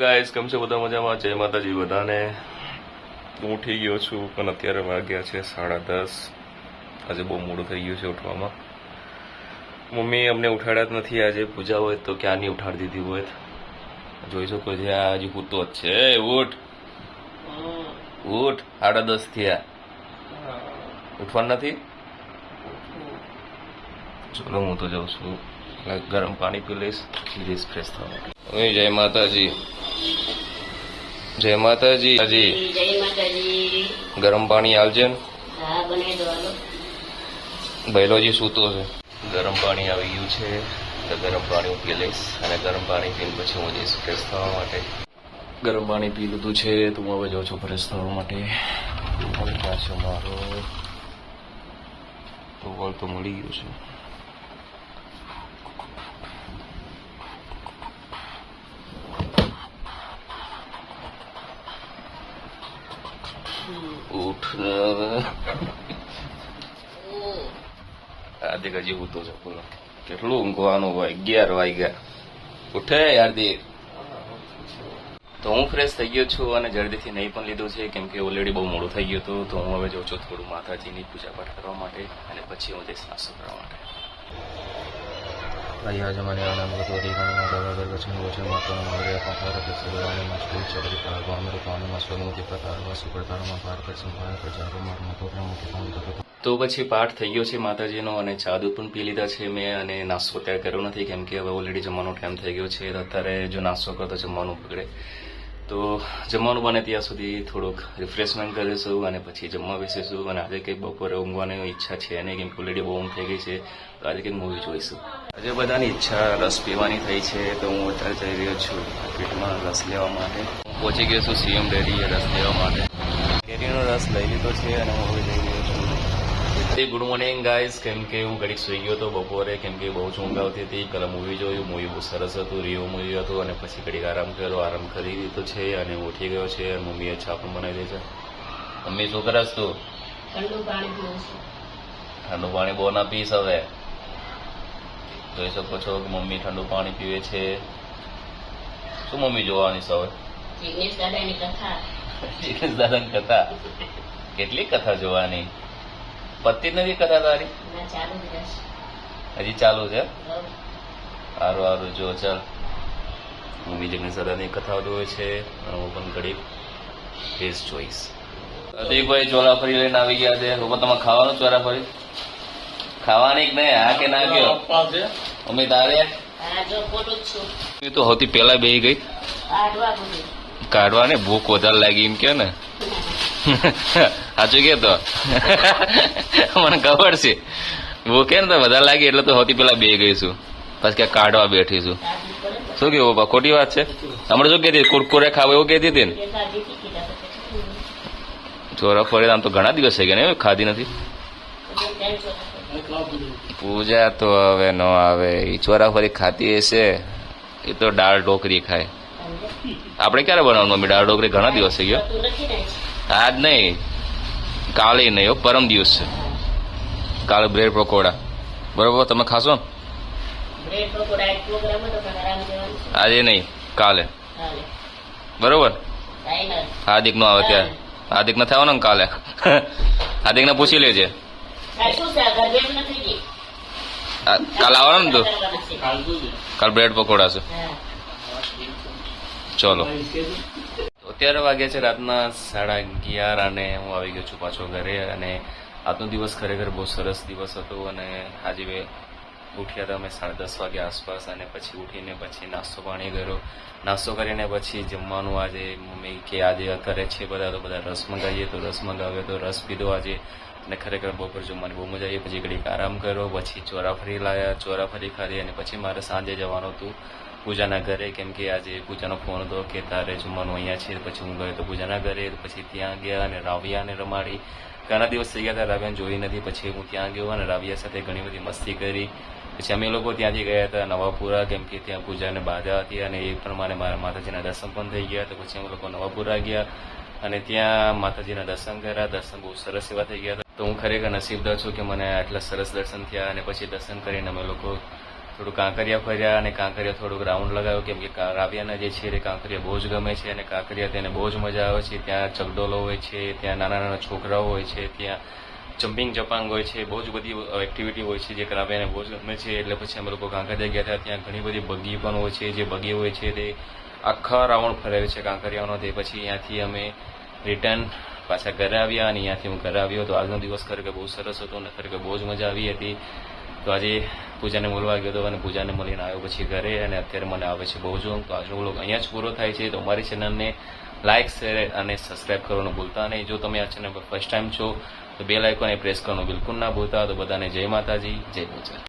Hello કેમ છો? બધા મજામાં? જય માતાજી બધાને. હું ઉઠી ગયો છું, પણ અત્યારે વાગ્યા છે સાડા દસ. આજે બહુ મોડું થઈ ગયું છે ઉઠવામાં. મમ્મી અમને ઉઠાડ્યા જ નથી આજે. પૂજા હોય તો ક્યાંની ઉઠાડી દીધી હોય? જોઈ શકો છો, આ હજી પૂતો જ છે. ઉઠ. ઉઠ. સાડા દસ થયા. ઉઠવાનું નથી? ચલો, હું તો જાઉં છું. ગરમ પાણી પી લઈશ, પછી ફ્રેશ થવા જય માતાજી. જય માતાજી. હાજી જય માતાજી. ગરમ પાણી આવજે ને. હા બનાવી દો હાલો. સૂતો છે. ગરમ પાણી આવી ગયું છે. તો ગરમ પાણી હું પી લઈશ અને ગરમ પાણી પીને પછી હું જઈશ ફ્રેશ થવા માટે. ગરમ પાણી પી લીધું છે તો હું હવે જાઉં છું ફ્રેશ થવા માટે. પાછો મારો. તો મળી ગયું છે. ઉઠ આજે હજી હું તો છે બોલો કેટલું ઊંઘવાનું હોય? અગિયાર વાગ્યા. ઉઠે યારદી તો હું ફ્રેશ થઈ ગયો છું અને જલ્દીથી નહીં પણ લીધું છે કેમ કે ઓલરેડી બહુ મોડું થઈ ગયું હતું. તો હું હવે જાઉં છું થોડું માતાજીની પૂજા પાઠ કરવા માટે અને પછી હું જઈશ નાસ્તો કરવા માટે. પ્રકારમાં પાર પર સંભાળ પર જાગો, માર મતોગ્રામ મુખી કામ કરતો તો પછી પાઠ થઈ ગયો છે માતાજીનો અને ચા દૂધ પણ પી લીધા છે મેં અને નાસ્તો ત્યાં કર્યો નથી કેમ કે હવે ઓલરેડી જમવાનો ટાઈમ થઈ ગયો છે. અત્યારે જો નાસ્તો કરતો જમવાનું બગડે તો જમવાનું બને ત્યાં સુધી થોડુંક રિફ્રેશમેન્ટ કરીશું અને પછી જમવા બેસીશું. અને આજે કંઈક બપોરે ઊંઘવાની ઈચ્છા છે નહીં, કેમ કે ઓલરેડી બહુ ઊંઘ થઈ ગઈ છે, તો આજે કંઈક મૂવી જોઈશું. આજે બધાની ઈચ્છા રસ પીવાની થઈ છે, તો હું અત્યારે જઈ રહ્યો છું માર્કેટમાં રસ લેવા માટે. પહોંચી ગયો છું સીએમ ડેરી રસ લેવા માટે. કેરીનો રસ લઈ લીધો છે અને હું ગુડ મોર્નિંગ ગાઈઝ કેમ કે હું ઘડીક સુઈ ગયો હતો બપોરે કેમ કે બહુ જ ઊંઘ આવતી હતી. પેલા મૂવી જોયું મૂવી બહુ સરસ હતું રિયો મૂવી હતું અને પછી ઘડીક આરામ કર્યો. આરામ કરી દીધો છે અને ઉઠી ગયો છે અને મમ્મીએ પણ બનાવી દે છે. મમ્મી શું કરસ તું? ઠંડુ પાણી પીવું છું. ઠંડુ પાણી બહુ ના પીશ હવે. જોઈ શકો છો કે મમ્મી ઠંડુ પાણી પીવે છે. શું મમ્મી જોવાની સવે જિગ્નેશ દાદાની કથા. જિગ્નેશ દાદાની કથા? કેટલી કથા જોવાની? પત્તી જ નથી કથા તારી? હજી ચાલુ છે? સારું સારું જો ચાલ. મમ્મી જગદીશ સદાની કથા જોવે છે હું પણ ઘડી ફેસ જોઈશ અધિકભાઈ ચોરાફરી લઈને આવી ગયા છે. હું તમે ખાવાનું ચોરાફરી. ખાવાની કે નહીં? હા કે ના કયો મમ્મી તારે? હા જો બોલું જ છું. એ તો સૌથી પેલા બેહી ગઈ. કાઢવા ને ભૂખ વધારે લાગી એમ કે ને. સાચું કે તો. મને ખબર છે. ભૂખે ને તો વધારે લાગી એટલે તો હોતી પહેલા બે ગઈશું પછી ક્યાં કાઢવા બેઠી છું. કાઢવી પડે ને. શું કેવું બા ખોટી વાત છે? હમણાં શું કહેતી કુરકુરે ખાવ એવું કહેતી હતી ને? છોરા ફરી આમ તો ઘણા દિવસ થઈ ગયા ને ખાધી નથી. પૂજા તો હવે ન આવે. એ છોરા ફરી ખાતી હશે. એ તો દાળ ઢોકરી ખાય. આપણે ક્યારે બનાવવાનું? મમ્મી, દાળ ઢોકરી ઘણા દિવસ થઈ ગયો. આજ નહીં કાલે નહીં હો પરમ દિવસ. છે કાલે બ્રેડ પકોડા. બરોબર તમે ખાશો? ને આજે નહીં કાલે. બરોબર? હાર્દિક નો. આવે ત્યારે. હાર્દિક નથી આવવાનો ને કાલે. હાર્દિક ને પૂછી લેજે. કાલ આવવાનો ને તું? કાલ બ્રેડ પકોડા છે. ચલો. અત્યારે વાગ્યા છે, રાતના સાડા અગિયાર અને હું આવી ગયો છું પાછો ઘરે અને આજનો દિવસ ખરેખર બહુ સરસ દિવસ હતો અને આજે બે ઉઠ્યા હતા અમે સાડા દસ વાગે આસપાસ અને પછી ઉઠીને પછી નાસ્તો પાણી કર્યો. નાસ્તો કરીને પછી જમવાનું આજે મમ્મી કે આજે કરે છે બધા, તો બધા રસ મંગાવીએ, તો રસ મંગાવ્યો, તો રસ પીધો આજે અને ખરેખર બપોર જમવાની બહુ મજા આવી. પછી ઘડીક આરામ કર્યો, પછી ચોરાફરી લાયા, ચોરાફરી ખાધી અને પછી મારે સાંજે જવાનું હતું. પૂજાના ઘરે, કેમ કે આજે પૂજાનો ફોન હતો કે તારે જમવાનું અહીંયા છે, પછી હું ગયો તો પૂજાના ઘરે પછી ત્યાં ગયા અને રાવિયાને રમાડી. ઘણા દિવસ થઈ ગયા હતા, રાવિયાને જોઈ નથી, પછી હું ત્યાં ગયો અને રાવિયા સાથે ઘણી બધી મસ્તી કરી. પછી અમે લોકો ત્યાંથી ગયા હતા, નવાપુરા, કેમ કે ત્યાં પૂજાને બાધા હતી અને એ પ્રમાણે મારા માતાજીના દર્શન પણ થઈ ગયા, તો પછી અમે લોકો નવાપુરા ગયા અને ત્યાં માતાજીના દર્શન કર્યા. દર્શન બહુ સરસ એવા થઈ ગયા હતા. તો હું ખરેખર નસીબદાર છું કે મને આટલા સરસ દર્શન થયા અને પછી દર્શન કરીને અમે લોકો થોડું કાંકરિયા ફર્યા અને કાંકરિયા થોડુંક રાઉન્ડ લગાવ્યો, કેમ કે રાવિયાના જે છે એ કાંકરિયા બહુ જ ગમે છે અને કાંકરિયા તેને બહુ જ મજા આવે છે. ત્યાં ચગડોલો હોય છે, ત્યાં નાના નાના છોકરાઓ હોય છે, ત્યાં જમ્પિંગ જપાંગ હોય છે, બહુ જ બધી એક્ટિવિટી હોય છે જે રાવિયાને બહુ જ ગમે છે. એટલે પછી અમે લોકો કાંકરિયા ગયા હતા, ત્યાં ઘણી બધી બગી પણ હોય છે. જે બગી હોય છે તે આખા રાઉન્ડ ફરાવે છે કાંકરિયાનો તે પછી ત્યાંથી અમે રિટર્ન પાછા ઘરે આવ્યા અને અહીંયાથી હું ઘરે આવ્યો. તો આજનો દિવસ ખરેખર બહુ સરસ હતો અને ખરેખર બહુ જ મજા આવી હતી. તો આજે પૂજાને મળવા ગયો હતો અને પૂજાને મળીને આવ્યો પછી ઘરે અને અત્યારે મને આવે છે બહુ જો તો આજનો વ્લોગ અહીંયા જ પૂરો થાય છે. તો અમારી ચેનલને લાઇક શેર અને સબસ્ક્રાઇબ કરવાનું ભૂલતા નહીં. જો તમે આ ચેનલ પર ફર્સ્ટ ટાઈમ છો, તો બે લાઇકોને પ્રેસ કરવાનું બિલકુલ ના ભૂલતા. તો બધાને જય માતાજી, જય પૂજા